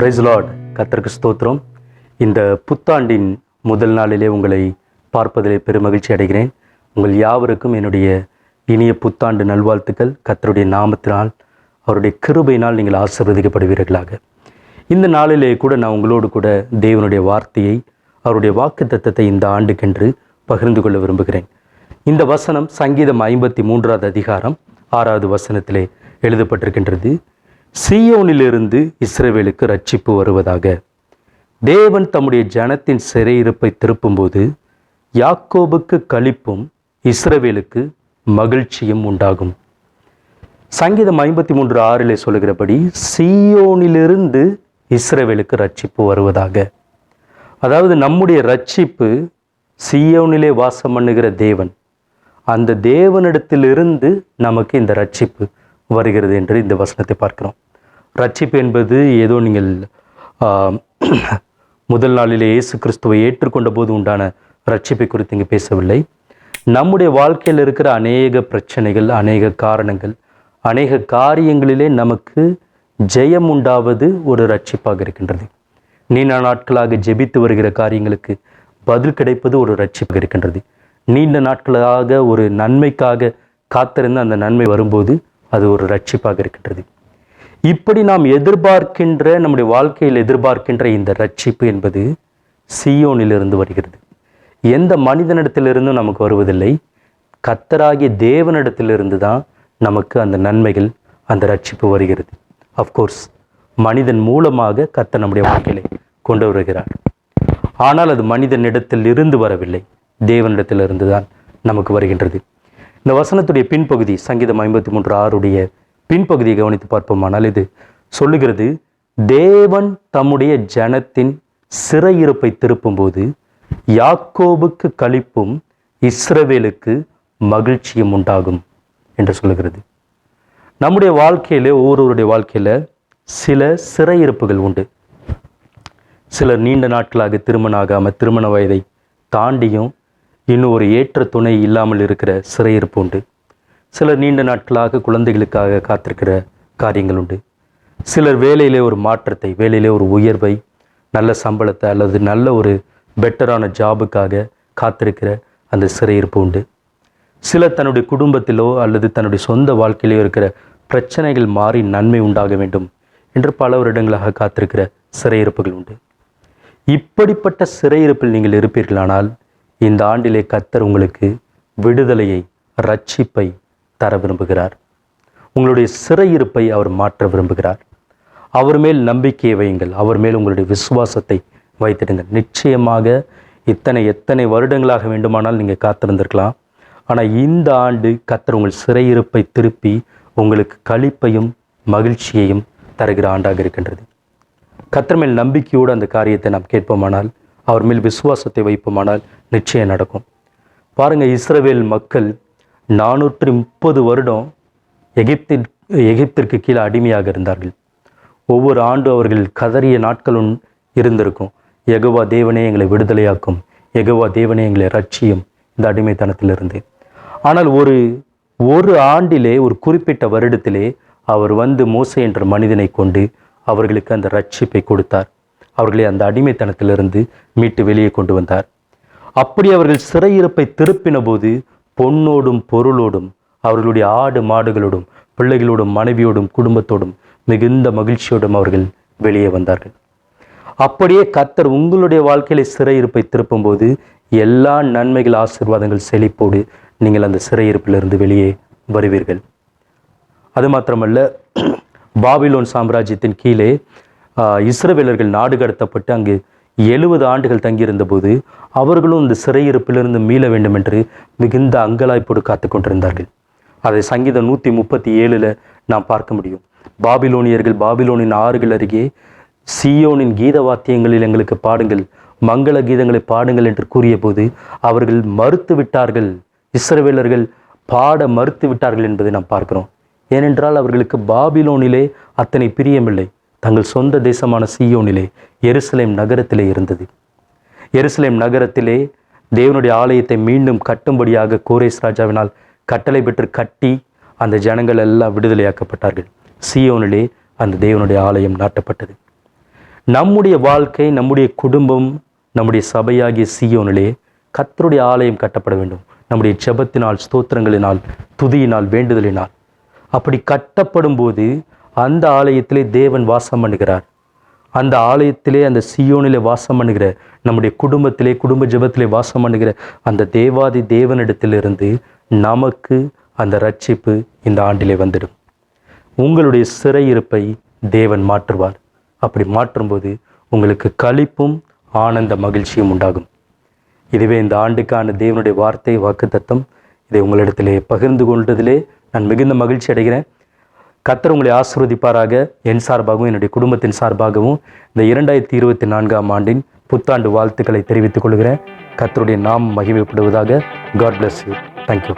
Price Lord கத்தருக்கு ஸ்தோத்திரம். இந்த புத்தாண்டின் முதல் நாளிலே உங்களை பார்ப்பதிலே பெருமகிழ்ச்சி அடைகிறேன். உங்கள் யாவருக்கும் என்னுடைய இனிய புத்தாண்டு நல்வாழ்த்துக்கள். கத்தருடைய நாமத்தினால் அவருடைய கிருபையினால் நீங்கள் ஆசீர்வதிக்கப்படுவீர்களாக. இந்த நாளிலே கூட நான் உங்களோடு கூட தேவனுடைய வார்த்தையை அவருடைய வாக்கு தத்தத்தை இந்த ஆண்டுக்கென்று பகிர்ந்து கொள்ள விரும்புகிறேன். இந்த வசனம் சங்கீதம் ஐம்பத்தி மூன்றாவது அதிகாரம் ஆறாவது வசனத்திலே எழுதப்பட்டிருக்கின்றது. சீயோனிலிருந்து இஸ்ரேவேலுக்கு ரட்சிப்பு வருவதாக. தேவன் தம்முடைய ஜனத்தின் சிறையிருப்பை திருப்பும்போது யாக்கோபுக்கு கழிப்பும் இஸ்ரவேலுக்கு மகிழ்ச்சியும் உண்டாகும். சங்கீதம் ஐம்பத்தி மூன்று ஆறிலே சொல்கிறபடி சீயோனிலிருந்து இஸ்ரவேலுக்கு ரட்சிப்பு வருவதாக. அதாவது நம்முடைய ரட்சிப்பு சீயோனிலே வாசம் பண்ணுகிற தேவன். அந்த தேவனிடத்திலிருந்து நமக்கு இந்த ரட்சிப்பு வருகிறது என்று இந்த வசனத்தை பார்க்கிறோம். ரட்சிப்பு என்பது ஏதோ நீங்கள் முதல் நாளிலே இயேசு கிறிஸ்துவை ஏற்றுக்கொண்ட போது உண்டான ரட்சிப்பை குறித்து இங்கே பேசவில்லை. நம்முடைய வாழ்க்கையில் இருக்கிற அநேக பிரச்சனைகள் அநேக காரணங்கள் அநேக காரியங்களிலே நமக்கு ஜெயம் உண்டாவது ஒரு ரட்சிப்பாக இருக்கின்றது. நீண்ட நாட்களாக ஜெபித்து வருகிற காரியங்களுக்கு பதில் கிடைப்பது ஒரு ரட்சிப்பாக இருக்கின்றது. நீண்ட நாட்களாக ஒரு நன்மைக்காக காத்திருந்த அந்த நன்மை வரும்போது அது ஒரு ரட்சிப்பாக இருக்கின்றது. இப்படி நாம் எதிர்பார்க்கின்ற நம்முடைய வாழ்க்கையில் எதிர்பார்க்கின்ற இந்த ரட்சிப்பு என்பது சியோனிலிருந்து வருகிறது. எந்த மனிதனிடத்திலிருந்தும் நமக்கு வருவதில்லை. கத்தராகிய தேவனிடத்திலிருந்து தான் நமக்கு அந்த நன்மைகள் அந்த ரட்சிப்பு வருகிறது. அஃப்கோர்ஸ் மனிதன் மூலமாக கத்த நம்முடைய வாழ்க்கையிலே கொண்டு வருகிறார். ஆனால் அது மனிதனிடத்தில் இருந்து வரவில்லை. தேவனிடத்திலிருந்து தான் நமக்கு வருகின்றது. இந்த வசனத்துடைய பின்பகுதி சங்கீதம் ஐம்பத்தி மூன்று ஆறுடைய பின்பகுதியை கவனித்து பார்ப்போமானால் இது சொல்லுகிறது தேவன் தம்முடைய ஜனத்தின் சிறையிருப்பை திருப்பும்போது யாக்கோபுக்கு கழிப்பும் இஸ்ரவேலுக்கு மகிழ்ச்சியும் உண்டாகும் என்று சொல்லுகிறது. நம்முடைய வாழ்க்கையில் ஒவ்வொருவருடைய வாழ்க்கையில் சில சிறையிருப்புகள் உண்டு. சிலர் நீண்ட நாட்களாக திருமணம் ஆகாமல் திருமண வயதை தாண்டியும் இன்னும் ஒரு ஏற்ற துணை இல்லாமல் இருக்கிற சிறையிருப்பு உண்டு. சிலர் நீண்ட நாட்களாக குழந்தைகளுக்காக காத்திருக்கிற காரியங்கள் உண்டு. சிலர் வேலையிலே ஒரு மாற்றத்தை வேலையிலே ஒரு உயர்வை நல்ல சம்பளத்தை அல்லது நல்ல ஒரு பெட்டரான ஜாபுக்காக காத்திருக்கிற அந்த சிறையிருப்பு உண்டு. சிலர் தன்னுடைய குடும்பத்திலோ அல்லது தன்னுடைய சொந்த வாழ்க்கையிலோ இருக்கிற பிரச்சனைகள் மாறி நன்மை உண்டாக வேண்டும் என்று பல வருடங்களாக காத்திருக்கிற சிறையிருப்புகள் உண்டு. இப்படிப்பட்ட சிறையிருப்பில் நீங்கள் இருப்பீர்களானால் இந்த ஆண்டிலே கத்தர் உங்களுக்கு விடுதலையை ரட்சிப்பை தர விரும்புகிறார். உங்களுடைய சிறையிருப்பை அவர் மாற்ற விரும்புகிறார். அவர் மேல் நம்பிக்கையை வையுங்கள். அவர் மேல் உங்களுடைய விசுவாசத்தை வைத்திடுங்கள். நிச்சயமாக இத்தனை எத்தனை வருடங்களாக வேண்டுமானால் நீங்கள் காத்திருந்திருக்கலாம். ஆனால் இந்த ஆண்டு கத்தர் உங்கள் சிறையிருப்பை திருப்பி உங்களுக்கு களிப்பையும் மகிழ்ச்சியையும் தருகிற ஆண்டாக இருக்கின்றது. கத்தர் மேல் நம்பிக்கையோடு அந்த காரியத்தை நாம் கேட்போமானால் அவர் மேல் விசுவாசத்தை வைப்போமானால் நிச்சயம் நடக்கும். பாருங்கள் இஸ்ரவேல் மக்கள் நானூற்றி முப்பது வருடம் எகிப்தில் எகிப்திற்கு கீழே அடிமையாக இருந்தார்கள். ஒவ்வொரு ஆண்டு அவர்கள் கதறிய நாட்களும் இருந்திருக்கும். எகவா தேவனே எங்களை விடுதலையாக்கும். எகவா தேவனே எங்களை ரட்சியும் இந்த அடிமைத்தனத்திலிருந்து. ஆனால் ஒரு ஒரு ஆண்டிலே ஒரு குறிப்பிட்ட வருடத்திலே அவர் வந்து மோசை என்ற மனிதனை கொண்டு அவர்களுக்கு அந்த ரட்சிப்பை கொடுத்தார். அவர்களை அந்த அடிமைத்தனத்திலிருந்து மீட்டு வெளியே கொண்டு வந்தார். அப்படி அவர்கள் சிறையிருப்பை திருப்பின போது பொன்னோடும் பொருளோடும் அவர்களுடைய ஆடு மாடுகளோடும் பிள்ளைகளோடும் மனைவியோடும் குடும்பத்தோடும் மிகுந்த மகிழ்ச்சியோடும் அவர்கள் வெளியே வந்தார்கள். அப்படியே கத்தர் உங்களுடைய வாழ்க்கையில சிறையிருப்பை திருப்பும்போது எல்லா நன்மைகள் ஆசீர்வாதங்கள் செழிப்போடு நீங்கள் அந்த சிறையிருப்பிலிருந்து வெளியே வருவீர்கள். அது மாத்திரமல்ல பாபிலோன் சாம்ராஜ்யத்தின் கீழே இஸ்ரவேலர்கள் நாடு கடத்தப்பட்டு அங்கு எழுபது ஆண்டுகள் தங்கியிருந்த போது அவர்களும் இந்த சிறையிருப்பிலிருந்து மீள வேண்டும் என்று மிகுந்த அங்கலாய்ப்போடு காத்து கொண்டிருந்தார்கள். அதை சங்கீதம் நூற்றி முப்பத்தி ஏழில் நாம் பார்க்க முடியும். பாபிலோனியர்கள் பாபிலோனின் ஆறுகள் அருகே சியோனின் கீத வாத்தியங்களில் எங்களுக்கு பாடுங்கள் மங்கள கீதங்களை பாடுங்கள் என்று கூறியபோது அவர்கள் மறுத்து விட்டார்கள். இஸ்ரவேலர்கள் பாட மறுத்து விட்டார்கள் என்பதை நாம் பார்க்கிறோம். ஏனென்றால் அவர்களுக்கு பாபிலோனிலே அத்தனை பிரியமில்லை. தங்கள் சொந்த தேசமான சீயோனிலே எருசலேம் நகரத்திலே இருந்தது. எருசலேம் நகரத்திலே தேவனுடைய ஆலயத்தை மீண்டும் கட்டும்படியாக கோரேஸ் ராஜாவினால் கட்டளை பெற்று கட்டி அந்த ஜனங்கள் எல்லாம் விடுதலையாக்கப்பட்டார்கள். சியோனிலே அந்த தேவனுடைய ஆலயம் நாட்டப்பட்டது. நம்முடைய வாழ்க்கை நம்முடைய குடும்பம் நம்முடைய சபையாகிய சியோனிலே கத்தருடைய ஆலயம் கட்டப்பட வேண்டும். நம்முடைய ஜெபத்தினால் ஸ்தோத்திரங்களினால் துதியினால் வேண்டுதலினால். அப்படி கட்டப்படும் போது அந்த ஆலயத்திலே தேவன் வாசம் பண்ணுகிறார். அந்த ஆலயத்திலே அந்த சியோனிலே வாசம் பண்ணுகிற நம்முடைய குடும்பத்திலே குடும்ப ஜபத்திலே வாசம் பண்ணுகிற அந்த தேவாதி தேவனிடத்திலிருந்து நமக்கு அந்த ரட்சிப்பு இந்த ஆண்டிலே வந்துடும். உங்களுடைய சிறையிருப்பை தேவன் மாற்றுவார். அப்படி மாற்றும்போது உங்களுக்கு களிப்பும் ஆனந்த மகிழ்ச்சியும் உண்டாகும். இதுவே இந்த ஆண்டுக்கான தேவனுடைய வார்த்தை வாக்குத்தத்தம். இதை உங்களிடத்திலே பகிர்ந்து கொண்டதிலே நான் மிகுந்த மகிழ்ச்சி அடைகிறேன். கத்தர் உங்களை ஆசிர்வதிப்பாராக. என் சார்பாகவும் என்னுடைய குடும்பத்தின் சார்பாகவும் இந்த இரண்டாயிரத்தி இருபத்தி நான்காம் ஆண்டின் புத்தாண்டு வாழ்த்துக்களை தெரிவித்துக் கொள்கிறேன். கத்தருடைய நாம் மகிமைப்படுவதாக. God bless you thank you